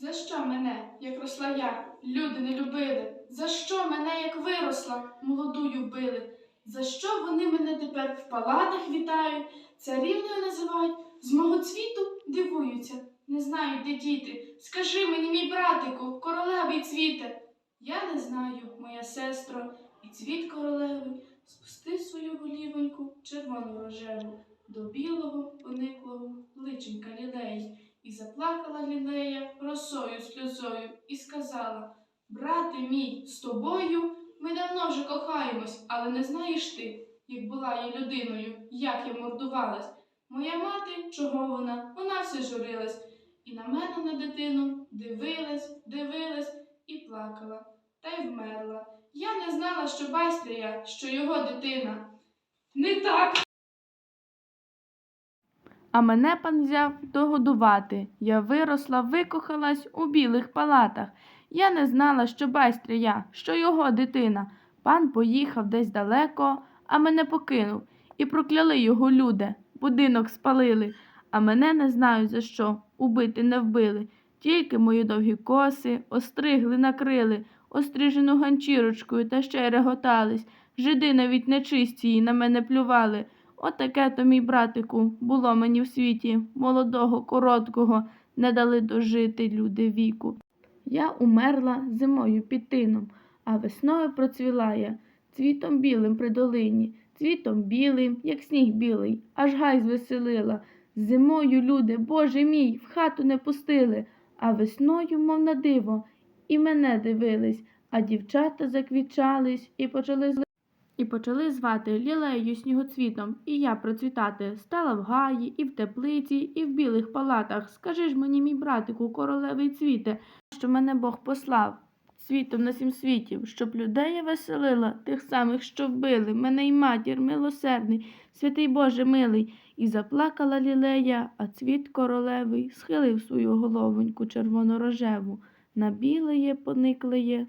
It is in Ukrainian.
За що мене, як росла я, люди не любили? За що мене, як виросла, молодую били? За що вони мене тепер в палатах вітають, царівною називають, з мого цвіту дивуються, не знають, де діти. Скажи мені, мій братику, королевий цвіте. Я не знаю, моя сестро, і цвіт королевий, спусти свою голівоньку червону рожеву до білого пониклого личенька лілеї. І заплакала лілея росою сльозою і сказала: Брате мій, з тобою ми давно вже кохаємось, але не знаєш ти, як була я людиною, як я мордувалась. Моя мати, чого вона? Вона все журилась, і на мене на дитину дивилась, дивилась і плакала, та й вмерла. Я не знала, що байстря я, що його дитина. Не так. А мене пан взяв догодувати. Я виросла, викохалась у білих палатах. Я не знала, що байстря я, що його дитина. Пан поїхав десь далеко, а мене покинув. І прокляли його люди, будинок спалили, а мене не знаю за що, убити не вбили. Тільки мої довгі коси остригли, накрили, острижену ганчірочкою та ще й реготались. Жиди навіть нечисті її на мене плювали. Отаке то, мій братику, було мені в світі, молодого, короткого, не дали дожити люди віку. Я умерла зимою під тином, а весною процвіла я, цвітом білим при долині, цвітом білим, як сніг білий, аж гай звеселила. Зимою люди, Боже мій, в хату не пустили, а весною, мов на диво, і мене дивились, а дівчата заквічались і почали зли. І почали звати лілею снігоцвітом, і я процвітати стала в гаї, і в теплиці, і в білих палатах. Скажи ж мені, мій братику, королевий цвіте, що мене Бог послав світом на сім світів, щоб людей я веселила, тих самих, що вбили, мене й матір, милосердний, святий Боже милий. І заплакала лілея, а цвіт королевий схилив свою головоньку червонорожеву, на білеє пониклеє